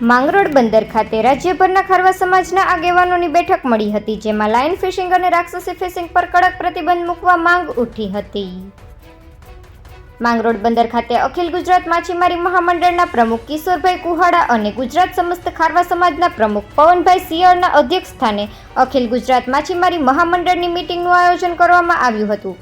માંગરોળ બંદર ખાતે રાજ્યભરના ખારવા સમાજના આગેવાનોની બેઠક મળી હતી, જેમાં લાઇન ફિશિંગ અને રાક્ષસી ફિશિંગ પર કડક પ્રતિબંધ મૂકવા માંગ ઉઠી હતી. માંગરોળ બંદર ખાતે અખિલ ગુજરાત માછીમારી મહામંડળના પ્રમુખ કિશોરભાઈ કુહાડા અને ગુજરાત સમસ્ત ખારવા સમાજના પ્રમુખ પવનભાઈ સિયળના અધ્યક્ષ સ્થાને અખિલ ગુજરાત માછીમારી મહામંડળની મીટિંગનું આયોજન કરવામાં આવ્યું હતું.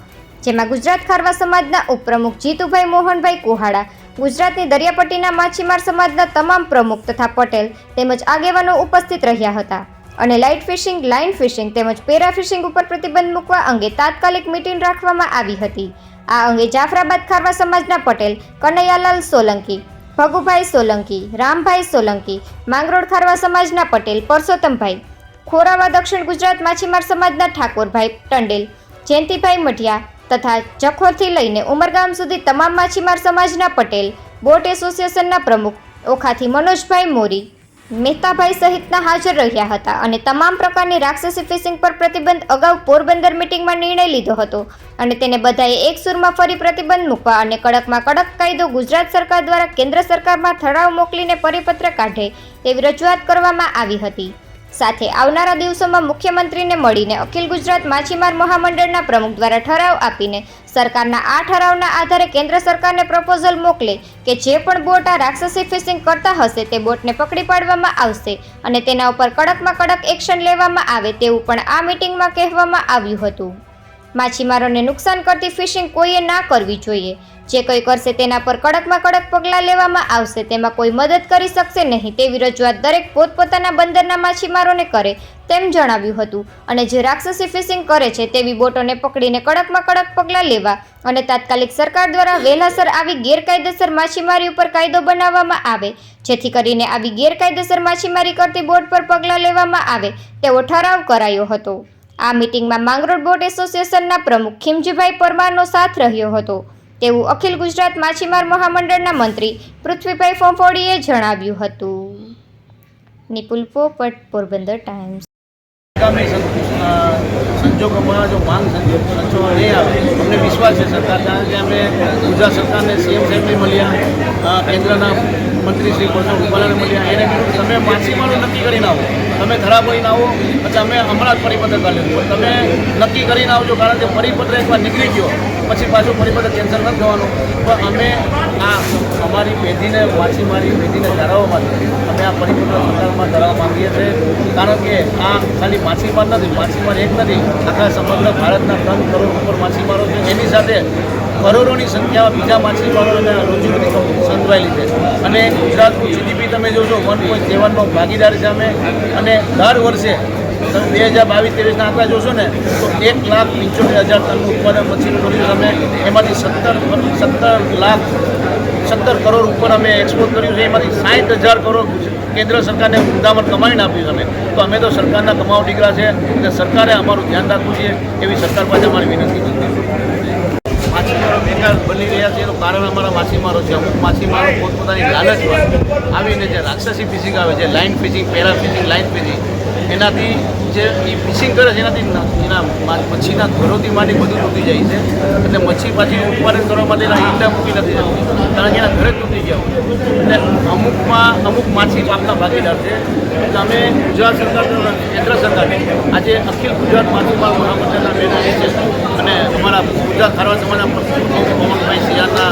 જેમાં ગુજરાત ખારવા સમાજના ઉપપ્રમુખ જીતુભાઈ મોહનભાઈ કુહાડા, ગુજરાતની દરિયાપટ્ટીના માછીમાર સમાજના તમામ પ્રમુખ તથા પટેલ તેમજ આગેવાનો ઉપસ્થિત રહ્યા હતા અને લાઇટ ફિશિંગ, લાઇન ફિશિંગ તેમજ પેરા ફિશિંગ ઉપર પ્રતિબંધ મૂકવા અંગે તાત્કાલિક મિટિંગ રાખવામાં આવી હતી. આ અંગે જાફરાબાદ ખારવા સમાજના પટેલ, કનૈયાલાલ સોલંકી, ભગુભાઈ સોલંકી, રામભાઈ સોલંકી, માંગરોળ ખારવા સમાજના પટેલ, પરસોત્તમભાઈ, ખોરાવા દક્ષિણ ગુજરાત માછીમાર સમાજના ઠાકોરભાઈ ટંડેલ જયંતિભાઈ મઢિયા તથા જખોરથી લઈને ઉમરગામ સુધી તમામ માછીમાર સમાજના પટેલ, બોટ એસોસિએશનના પ્રમુખ, ઓખાથી મનોજભાઈ મોરી, મહેતાભાઈ સહિતના હાજર રહ્યા હતા અને તમામ પ્રકારની રાક્ષસી ફિશિંગ પર પ્રતિબંધ અગાઉ પોરબંદર મિટિંગમાં નિર્ણય લીધો હતો અને તેને બધાએ એક સૂરમાં ફરી પ્રતિબંધ મૂકવા અને કડકમાં કડક કાયદો ગુજરાત સરકાર દ્વારા કેન્દ્ર સરકારમાં ઠરાવ મોકલીને પરિપત્ર કાઢે તેવી રજૂઆત કરવામાં આવી હતી. સાથે આવનારા દિવસોમાં મુખ્યમંત્રીને મળીને અખિલ ગુજરાત માછીમાર મહામંડળના પ્રમુખ દ્વારા ઠરાવ આપીને સરકારના આ ઠરાવના આધારે કેન્દ્ર સરકારને પ્રપોઝલ મોકલે કે જે પણ બોટ આ રાક્ષસી ફિશિંગ કરતા હશે તે બોટને પકડી પાડવામાં આવશે અને તેના ઉપર કડકમાં કડક એક્શન લેવામાં આવે તેવું પણ આ મિટિંગમાં કહેવામાં આવ્યું હતું. માછીમારોને નુકસાન કરતી ફિશિંગ કોઈએ ના કરવી જોઈએ. જે કંઈ કરશે તેના પર કડકમાં કડક પગલાં લેવામાં આવશે, તેમાં કોઈ મદદ કરી શકશે નહીં. તેવી રજૂઆત દરેક પોતપોતાના બંદરના માછીમારોને કરે તેમ જણાવ્યું હતું. અને જે રાક્ષસી ફિશિંગ કરે છે તેવી બોટોને પકડીને કડકમાં કડક પગલાં લેવા અને તાત્કાલિક સરકાર દ્વારા વહેલાસર આવી ગેરકાયદેસર માછીમારી ઉપર કાયદો બનાવવામાં આવે, જેથી કરીને આવી ગેરકાયદેસર માછીમારી કરતી બોટ પર પગલાં લેવામાં આવે, તેવો ઠરાવ કરાયો હતો. આ મિટિંગમાં માંગરોળ બોટ એસોસિએશનના પ્રમુખ ખીમજીભાઈ પરમારનો સાથ રહ્યો હતો. તેવું અખિલ ગુજરાત માછીમાર મહામંડળના મંત્રી પૃથ્વીભાઈ ફોંફોડીએ જણાવ્યું હતું. નિપુલ પોપટ, પોરબંદર ટાઈમ્સ. સંજોગોમાં જો માંગ સંજોગ નહીં આવે. અમને વિશ્વાસ છે સરકાર કારણ કે અમે ગુજરાત સરકારને સીએમ સાહેબને મળ્યા કેન્દ્રના મંત્રી શ્રી પરસોત્તમ રૂપાલાને મળ્યા. એને કીધું તમે માછીમારો નક્કી કરીને આવો. તમે ધરા કરીને આવો. પછી અમે હમણાં જ પરિપત્ર પણ તમે નક્કી કરીને આવજો કારણ કે પરિપત્ર એકવાર નીકળી ગયો. પછી પાછું પરિપત્ર કેન્સલ નથી થવાનું. પણ અમે આ અમારી પેઢીને માછીમારી પેઢીને ધરાવવા માટે અમે આ પરિપૂર્ણ સરકારમાં ધરાવવા માંગીએ છીએ. કારણ કે આ ખાલી માછીમાર નથી, માછીમાર એક નથી. આખા સમગ્ર ભારતના ત્રણ કરોડ ઉપર માછીમારો છે. એની સાથે કરોડોની સંખ્યામાં બીજા માછીમારોને રોજીરોટી સંકળાયેલી છે. અને ગુજરાતનું જીડીપી તમે જોશો વન પોઈન્ટ સેવનનો ભાગીદાર અમે. અને દર વર્ષે તમે બે હજાર બાવીસ ત્રેવીસના આંકડા જોશો ને, તો એક લાખ પંચોતેર હજાર ટનનું ઉત્પાદન છે અમે એમાંથી સત્તર સત્તર લાખ સત્તર કરોડ ઉપર અમે એક્સપોર્ટ કર્યું છે. એમાંથી સાઠ હજાર કરોડ કેન્દ્ર સરકારને ઉદામણ કમાઈને આપ્યું અમે. તો અમે તો સરકારના કમાવ દીકરા છે એટલે સરકારે અમારું ધ્યાન રાખવું જોઈએ એવી સરકાર પાસે અમારી વિનંતી છે. માછીમારો બેકાર બની રહ્યા છે. એનું કારણ અમારા માછીમારો છે. અમુક માછીમારો પોતપોતાની લાલચમાં આવીને જે રાક્ષસી ફિશિંગ આવે છે line fishing para fishing line fishing એનાથી જે એ ફિશિંગ કરે છે, એનાથી એના મચ્છીના ઘરોથી માટી બધું તૂટી જાય છે. એટલે મચ્છી પાછી ઉત્પાદન કરવા માટે એના ઈંડા મૂકી નથી જતી કારણ કે એના ઘરે તૂટી ગયા એટલે અમુકમાં, અમુક માછી પાપના ભાગીદાર છે. એટલે અમે ગુજરાત સરકાર કેન્દ્ર સરકાર આજે અખિલ ગુજરાત માછીમાર મહામંડળના બેનર છે અને અમારા ગુજરાત ખારવા સમાજના પવનભાઈ સિયાના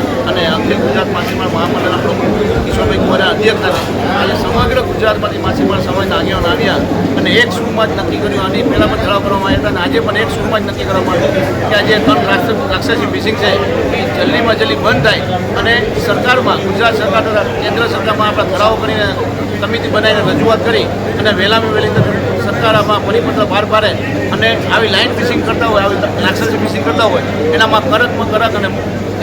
ગુજરાત માછીમાર મહામંડળના પ્રમુખ કિશોરભાઈ કુમારના અધ્યક્ષતાને આજે સમગ્ર ગુજરાતમાંથી માછીમાર સમાજના આગેવાનો આવ્યા અને એક સૂરમાં જ નક્કી કર્યું. આની પહેલાં ઠરાવ કરવામાં આવ્યા હતા અને આજે પણ એક સૂરમાં જ નક્કી કરવામાં આવ્યું કે આજે ત્રણ રાક્ષસ ફિશિંગ એ જલ્દીમાં જલ્દી બંધ થાય અને સરકારમાં, ગુજરાત સરકાર કેન્દ્ર સરકારમાં આપણે ઠરાવ કરીને સમિતિ બનાવીને રજૂઆત કરી અને વહેલામાં વહેલી સરકાર આમાં પરિપત્ર બહાર પાડે અને આવી લાઇન ફિશિંગ કરતા હોય, આવી રાક્ષસી ફિશિંગ કરતા હોય, એનામાં કડકમાં કડક અને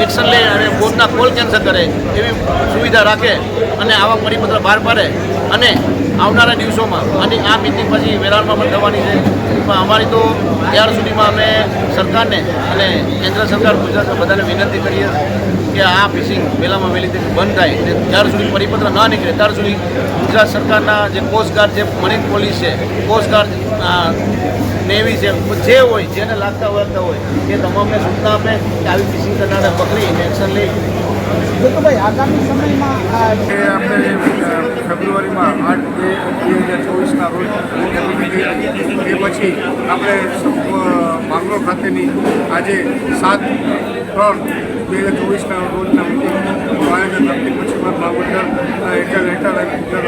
એક્શન લે અને બોટના કોલ કેન્સલ કરે એવી સુવિધા રાખે અને આવા પરિપત્ર બહાર પાડે. અને આવનારા દિવસોમાં, અને આ મિટિંગ પછી વેરાણમાં પણ થવાની છે. પણ અમારી તો ત્યાર સુધીમાં અમે સરકારને અને કેન્દ્ર સરકાર ગુજરાત બધાને વિનંતી કરીએ કે આ ફિશિંગ વહેલામાં વહેલી તકે બંધ થાય અને ત્યાર સુધી પરિપત્ર ના નીકળે. ત્યાર સુધી ગુજરાત સરકારના જે કોસ્ટગાર્ડ છે મરીન પોલીસ છે કોસ્ટગાર્ડ નેવી છે જે હોય જેને લાગતા વાગતા હોય એ તમામને સૂચના આપે કે આવી ફિશિંગ કરનારને પકડી એક્શન લઈ. જો તો ભાઈ આગામી સમયમાં આ એ આપણે અ, ફેબ્રુઆરીમાં તારીખના રોજ એ પછી આપણે માંગરોળ ખાતેની આજે સાત ત્રણ બે હજાર ચોવીસના રોજના મિટિંગનું આયોજન હેઠળ હેઠળ અને ગુજરાત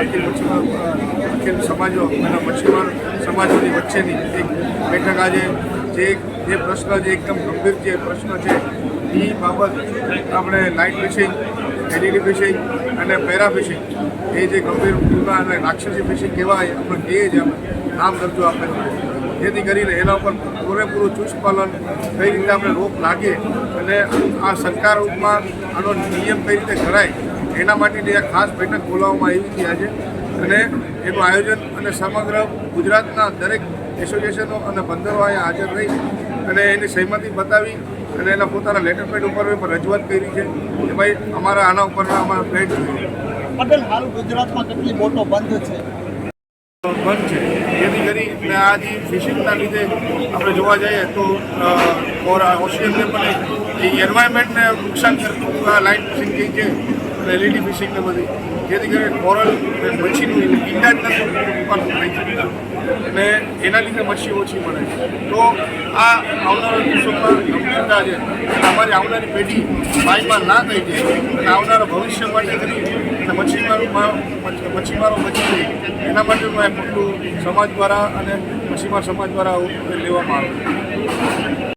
અખિલ સમાજો અને મચ્છીમાર સમાજોની વચ્ચેની એક બેઠક આજે જે જે પ્રશ્ન જે એકદમ ગંભીર જે પ્રશ્ન છે એ બાબત આપણે લાઇટ ફિશિંગ, એલઈડી ફિશિંગ અને પેરા ફિશિંગ, એ જે ગંભીર ગુના અને રાક્ષસી ફિશિંગ કહેવાય, આપણે કહીએ છીએ, આપણે નામ દરજ્જો આપણે જેથી કરીને એના ઉપર પૂરેપૂરું ચુસ્ત પાલન કઈ રીતે આપણે રોક લાગે અને આ સરકારમાં આનો નિયમ કઈ રીતે કરાય એના માટેની એક ખાસ બેઠક બોલાવવામાં આવી હતી આજે. અને એનું આયોજન અને સમગ્ર ગુજરાતના દરેક એસોસિએશનો અને બંદરો અહીંયા હાજર રહી અને એની સહમતી બતાવી અને એના પોતાના લેટર પેડ ઉપર પણ રજૂઆત કરી છે. કે ભાઈ અમારા આના ઉપરના અમારા પેડ પટેલ હાલ ગુજરાતમાં કેટલી મોટો બંધ છે? બંધ છે. જેથી કરી અને આ જે ફિશિંગના લીધે આપણે જોવા જઈએ તો ઓશિયનને પણ એ એન્વાયરમેન્ટને નુકસાન કરતું આ લાઇટ ફિશિંગ થઈ છે. અને એલઈડી ફિશિંગને બધી. જેથી કરીને કોરલ અને મચ્છીનું ઈંડા નથી થઈ શકતા અને એના લીધે મચ્છી ઓછી મળે તો આ આવનારા દિવસોમાં ગંભીરતા છે અમારી આવનારી પેઢી પાણીમાં ના થઈ જાય, અને આવનારા ભવિષ્ય માટે કરી અને મચ્છીમારો મચ્છીમારો બચી જાય, એના માટેનું આ પગલું સમાજ દ્વારા અને મચ્છીમાર સમાજ દ્વારા લેવામાં આવે